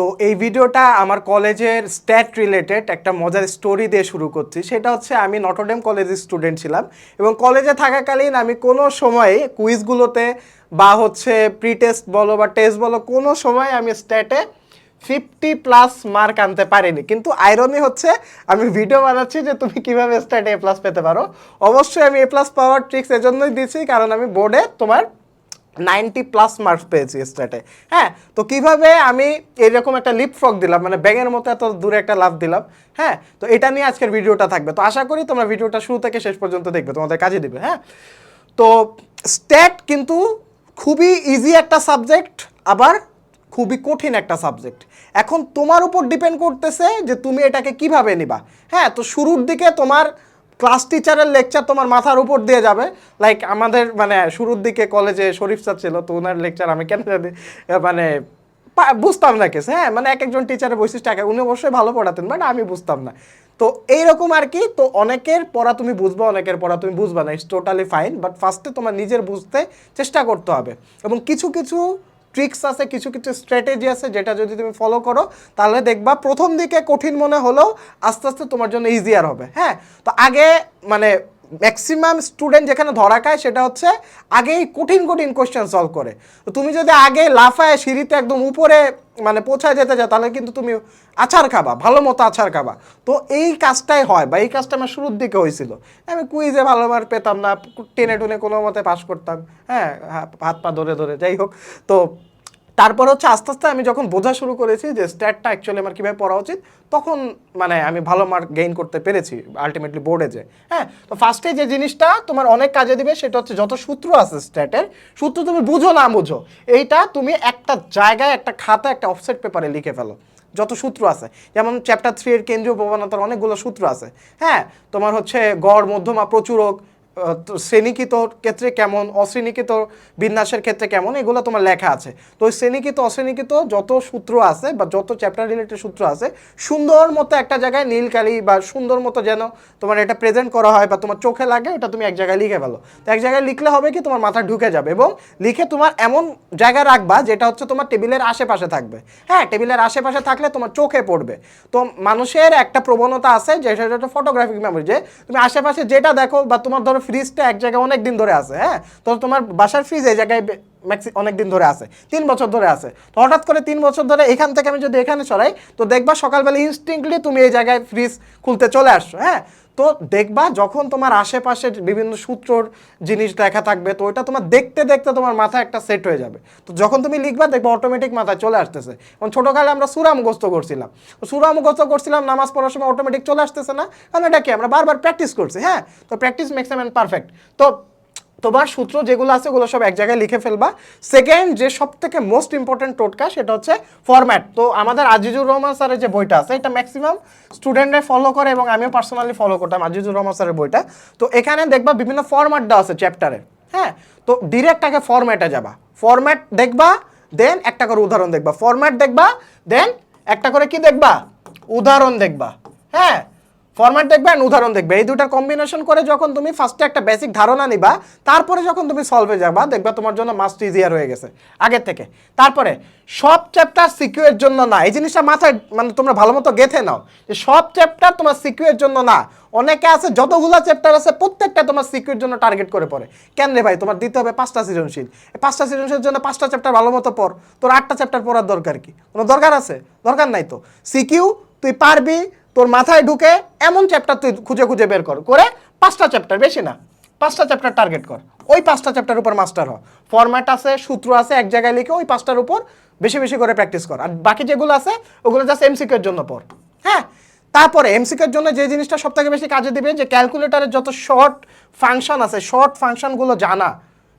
তো এই ভিডিওটা আমার কলেজের স্ট্যাট রিলেটেড একটা মজার স্টোরি দিয়ে শুরু করছি। সেটা হচ্ছে আমি নটরডেম কলেজের স্টুডেন্ট ছিলাম এবং কলেজে থাকাকালীন আমি কোনো সময়ে কুইজগুলোতে বা হচ্ছে প্রি টেস্ট বলো বা টেস্ট বলো কোনো সময় আমি স্ট্যাটে ফিফটি প্লাস মার্ক আনতে পারিনি। কিন্তু আইরনি হচ্ছে আমি ভিডিও বানাচ্ছি যে তুমি কীভাবে স্ট্যাটে এ প্লাস পেতে পারো। অবশ্যই আমি এ প্লাস পাওয়ার ট্রিক্স এজন্যই দিচ্ছি কারণ আমি বোর্ডে তোমার নাইনটি প্লাস মার্কস পেয়েছি স্ট্যাটে হ্যাঁ তো কীভাবে আমি এরকম একটা লিপ ফ্রক দিলাম মানে ব্যাঙের মতো এত দূরে একটা লাভ দিলাম হ্যাঁ তো এটা নিয়ে আজকের ভিডিওটা থাকবে। তো আশা করি তোমরা ভিডিওটা শুরু থেকে শেষ পর্যন্ত দেখবে, তোমাদের কাজে দিবে হ্যাঁ। তো স্ট্যাট কিন্তু খুবই ইজি একটা সাবজেক্ট আবার খুবই কঠিন একটা সাবজেক্ট এখন তোমার উপর ডিপেন্ড করতেছে যে তুমি এটাকে কীভাবে নিবা হ্যাঁ তো শুরুর দিকে তোমার ক্লাস টিচারের লেকচার তোমার মাথার উপর দিয়ে যাবে। লাইক আমাদের মানে শুরুর দিকে কলেজে শরীফ স্যার ছিল, তো ওনার লেকচার আমি কেন জানি মানে বুঝতাম না কেস। হ্যাঁ মানে এক একজন টিচারের বৈশিষ্ট্য এক উনি অবশ্যই ভালো পড়াতেন বাট আমি বুঝতাম না। তো এইরকম আর কি, তো অনেকের পড়া তুমি বুঝবা, অনেকের পড়া তুমি বুঝবা না ইটস টোটালি ফাইন বাট ফার্স্টে তোমার নিজের বুঝতে চেষ্টা করতে হবে। এবং কিছু কিছু ট্রিক্স আছে, কিছু কিছু স্ট্র্যাটেজি আছে যেটা যদি তুমি ফলো করো, তাহলে দেখবা প্রথম দিকে কঠিন মনে হলেও আস্তে আস্তে তোমার জন্য ইজিয়ার হবে। হ্যাঁ? তো আগে মানে ম্যাক্সিমাম স্টুডেন্ট যেখানে ধরা খায় সেটা হচ্ছে আগেই কঠিন কঠিন কোশ্চেন সলভ করে। তো তুমি যদি আগে লাফায় সিঁড়িতে একদম উপরে মানে পৌঁছায় যেতে চাও, তাহলে কিন্তু তুমি আচার খাবা, ভালো মতো আচার খাবা। তো এই কাজটাই হয় বা এই কাজটা আমার শুরুর দিকে হয়েছিল। আমি কুইজে ভালো মার পেতাম না, টেনে টুনে কোনো মতে পাস করতাম। হ্যাঁ হাত পা ধরে ধরে, যাই হোক। তো তারপর হচ্ছে আস্তে আস্তে আমি যখন বোঝা শুরু করেছি যে স্ট্যাটটা অ্যাকচুয়ালি আমার কীভাবে পড়া উচিত, তখন মানে আমি ভালো মার্ক গেইন করতে পেরেছি আলটিমেটলি বোর্ডে যে হ্যাঁ তো ফার্স্টে যে জিনিসটা তোমার অনেক কাজে দিবে সেটা হচ্ছে যত সূত্র আছে স্ট্যাটের সূত্র তুমি বুঝো না বুঝো, এইটা তুমি একটা জায়গায়, একটা খাতা একটা অফসেট পেপারে লিখে ফেলো, যত সূত্র আছে। যেমন চ্যাপ্টার থ্রি এর কেন্দ্রীয় প্রবণতার অনেকগুলো সূত্র আছে। হ্যাঁ তোমার হচ্ছে গড়, মধ্যমা, প্রচুরক শ্রেণীকৃত ক্ষেত্রে কেমন, অশ্রেণীকৃত বিন্যাসের ক্ষেত্রে কেমন, এগুলো তোমার লেখা আছে। তো ওই শ্রেণীকৃত, অশ্রেণীকৃত যত সূত্র আছে বা যত চ্যাপ্টার রিলেটেড সূত্র আছে, সুন্দর মতো একটা জায়গায় নীল কালি বা সুন্দর মতো যেন তোমার এটা প্রেজেন্ট করা হয় বা তোমার চোখে লাগে, ওটা তুমি এক জায়গায় লিখে ফেলো। তো এক জায়গায় লিখলে হবে কি, তোমার মাথা ঢুকে যাবে এবং লিখে তোমার এমন জায়গায় রাখবা যেটা হচ্ছে তোমার টেবিলের আশেপাশে থাকবে। হ্যাঁ টেবিলের আশেপাশে থাকলে তোমার চোখে পড়বে। তো মানুষের একটা প্রবণতা আছে যে, সেটা হচ্ছে ফটোগ্রাফিক মেমোরি যে তুমি আশেপাশে যেটা দেখো বা তোমার ধরো ফ্রিজটা এক জায়গায় অনেক দিন ধরে আছে হ্যাঁ? তো তোমার বাসার ফ্রিজ এই জায়গায় ম্যাক্সি অনেক দিন ধরে আছে, তিন বছর ধরে আছে। তো হঠাৎ করে তিন বছর ধরে এখান থেকে আমি যদি এখানে সরাই, তো দেখবা সকালবেলা ইনস্টিংটলি তুমি এই জায়গায় ফ্রিজ খুলতে চলে আসছো হ্যাঁ? তো দেখবা যখন তোমার আশেপাশে বিভিন্ন সূত্রর জিনিস দেখা থাকবে, তো ওইটা তোমার দেখতে দেখতে তোমার মাথায় একটা সেট হয়ে যাবে। তো যখন তুমি লিখবা, দেখবা অটোমেটিক মাথায় চলে আসতেছে। এবং ছোটোকালে আমরা সুরা মুখস্থ করছিলাম। সুরা মুখস্থ করছিলাম, নামাজ পড়ার সময় অটোমেটিক চলে আসতেছে না। কারণ এটা কি? আমরা বারবার প্র্যাকটিস করছি হ্যাঁ? তো প্র্যাকটিস মেক্স এম পারফেক্ট তো তোমার সূত্র যেগুলো আছে, ওগুলো সব এক জায়গায় লিখে ফেলবা। সেকেন্ড যে সব থেকে মোস্ট ইম্পর্টেন্ট টোটকা, সেটা হচ্ছে ফরম্যাট তো আমাদের আজিজুর রহমান স্যারের যে বইটা আছে, এটা ম্যাক্সিমাম স্টুডেন্টরা ফলো করে এবং আমিও পার্সোনালি ফলো করতাম আজিজুর রহমান স্যারের বইটা। তো এখানে দেখবা বিভিন্ন ফরম্যাট দেওয়া আছে চ্যাপ্টারের হ্যাঁ? তো ডিরেক্ট আগে ফরম্যাটে যাবা। ফরম্যাট দেখবা দেন একটা করে উদাহরণ দেখবা। ফরম্যাট দেখবা দেন একটা করে কি দেখবা? উদাহরণ দেখবা হ্যাঁ? ফরম্যাট দেখবে আর উদাহরণ দেখবে। এই দুটার কম্বিনেশন করে যখন তুমি ফার্স্টে একটা বেসিক ধারণা নিবা, তারপরে যখন তুমি সলভে যাবা, দেখবা তোমার জন্য মাস্ট ইজিয়ার হয়ে গেছে, আগের থেকে। তারপরে, সব চ্যাপ্টার সিকিউর জন্য না। এই জিনিসটা মাথায় মানে তোমরা ভালো মতো গেথে নাও যে সব চ্যাপ্টার তোমার সিকিউর জন্য না। অনেকে আছে, যতগুলো চ্যাপ্টার আছে, প্রত্যেকটা তোমার সিকিউর জন্য টার্গেট করে পড়ে। কেন রে ভাই? তোমার দিতে হবে পাঁচটা সৃজনশীল। পাঁচটা সৃজনশীলের জন্য পাঁচটা চ্যাপ্টার ভালো মতো পড়। তোর আটটা চ্যাপ্টার পড়ার দরকার কি? কোনো দরকার আছে? দরকার নাই তো। সিকিউ তুই পারবি, তোর মাথায় ঢুকে এমন চ্যাপ্টার তুই খুঁজে খুঁজে বের কর, করে পাঁচটা চ্যাপ্টার বেশি না, পাঁচটা চ্যাপ্টার টার্গেট কর। ওই পাঁচটা চ্যাপ্টার উপর মাস্টার হ। ফরম্যাট আছে, সূত্র আছে, এক জায়গায় লিখে ওই পাঁচটার উপর বেশি বেশি করে প্র্যাকটিস কর। আর বাকি যেগুলো আছে, ওগুলো জাস্ট এমসিকের জন্য পড়। হ্যাঁ? তারপরে এমসিকের জন্য যে জিনিসটা সব থেকে বেশি কাজে দিবে, যে ক্যালকুলেটারের যত শর্ট ফাংশন আছে শর্ট ফাংশনগুলো জানা।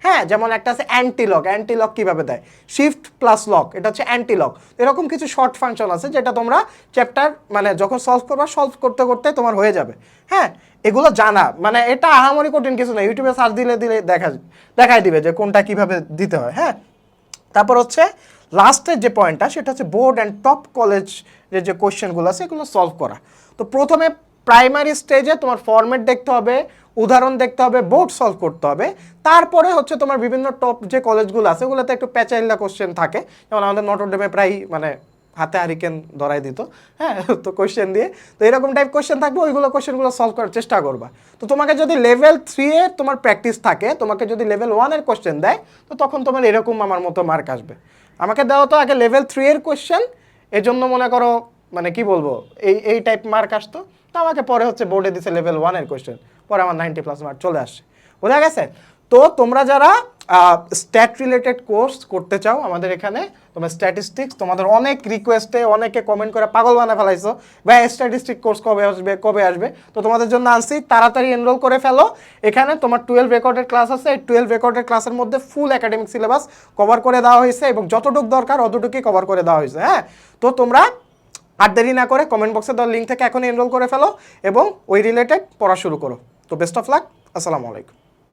হ্যাঁ যেমন একটা আছে অ্যান্টি লক অ্যান্টি লক কীভাবে দেয়? শিফট প্লাস লক এটা হচ্ছে অ্যান্টি লক এরকম কিছু শর্ট ফাংশন আছে যেটা তোমরা চ্যাপ্টার মানে যখন সলভ করবা সলভ করতে করতে তোমার হয়ে যাবে। হ্যাঁ এগুলো জানা। মানে এটা আহামরি কঠিন কিছু না। ইউটিউবে সার্চ দিলে দিলে দেখা, দেখাই দিবে যে কোনটা কীভাবে দিতে হয়। হ্যাঁ তারপর হচ্ছে লাস্টের যে পয়েন্টটা সেটা হচ্ছে বোর্ড অ্যান্ড টপ কলেজ যে কোয়েশ্চেনগুলো আছে, এগুলো সলভ করা। তো প্রথমে প্রাইমারি স্টেজে তোমার ফরম্যাট দেখতে হবে, উদাহরণ দেখতে হবে বোর্ড সলভ করতে হবে। তারপরে হচ্ছে তোমার বিভিন্ন টপ যে কলেজগুলো আছে, ওগুলোতে একটু প্যাচাইল্লা কোশ্চেন থাকে। যেমন আমাদের নটরডেমে প্রায় মানে হাতে হারিকেন ধরাই দিত হ্যাঁ? তো কোয়েশ্চেন দিয়ে। তো এরকম টাইপ কোয়েশ্চেন থাকবে, ওইগুলো কোয়েশ্চেনগুলো সলভ করার চেষ্টা করবা। তো তোমাকে যদি লেভেল থ্রি এর তোমার প্র্যাকটিস থাকে, তোমাকে যদি লেভেল ওয়ানের কোয়েশ্চেন দেয়, তো তখন তোমার এরকম আমার মতো মার্ক আসবে। আমাকে দেওয়া তো আগে লেভেল থ্রি এর কোয়েশ্চেন এজন্য মনে করো মানে কি বলব, এই এই টাইপ মার্ক আসতো, তো আমাকে পরে হচ্ছে বোর্ডে দিছে লেভেল ওয়ানের কোয়েশ্চেন পরে আমার নাইনটি প্লাস মার্ক চলে আসছে। বোঝা গেছে? তো তোমরা যারা স্ট্যাট রিলেটেড কোর্স করতে চাও আমাদের এখানে, তোমরা স্ট্যাটিস্টিক্স তোমাদের অনেক রিকোয়েস্টে অনেকে কমেন্ট করে পাগল বানা ফেলাইছো, ভাই স্ট্যাটিস্টিক কোর্স কবে আসবে কবে আসবে? তো তোমাদের জন্য আনছি, তাড়াতাড়ি এনরোল করে ফেলো। এখানে তোমার টুয়েলভ রেকর্ডের ক্লাস আছে, এই টুয়েলভ রেকর্ডের ক্লাসের মধ্যে ফুল একাডেমিক সিলেবাস কভার করে দেওয়া হয়েছে এবং যতটুকু দরকার অতটুকুই কভার করে দেওয়া হয়েছে হ্যাঁ? তো তোমরা আর দেরি না করে কমেন্ট বক্সে দেওয়ার লিঙ্ক থেকে এখন এনরোল করে ফেলো এবং ওই রিলেটেড পড়া শুরু করো। তো বেস্ট অফ লাক আসসালামু আলাইকুম।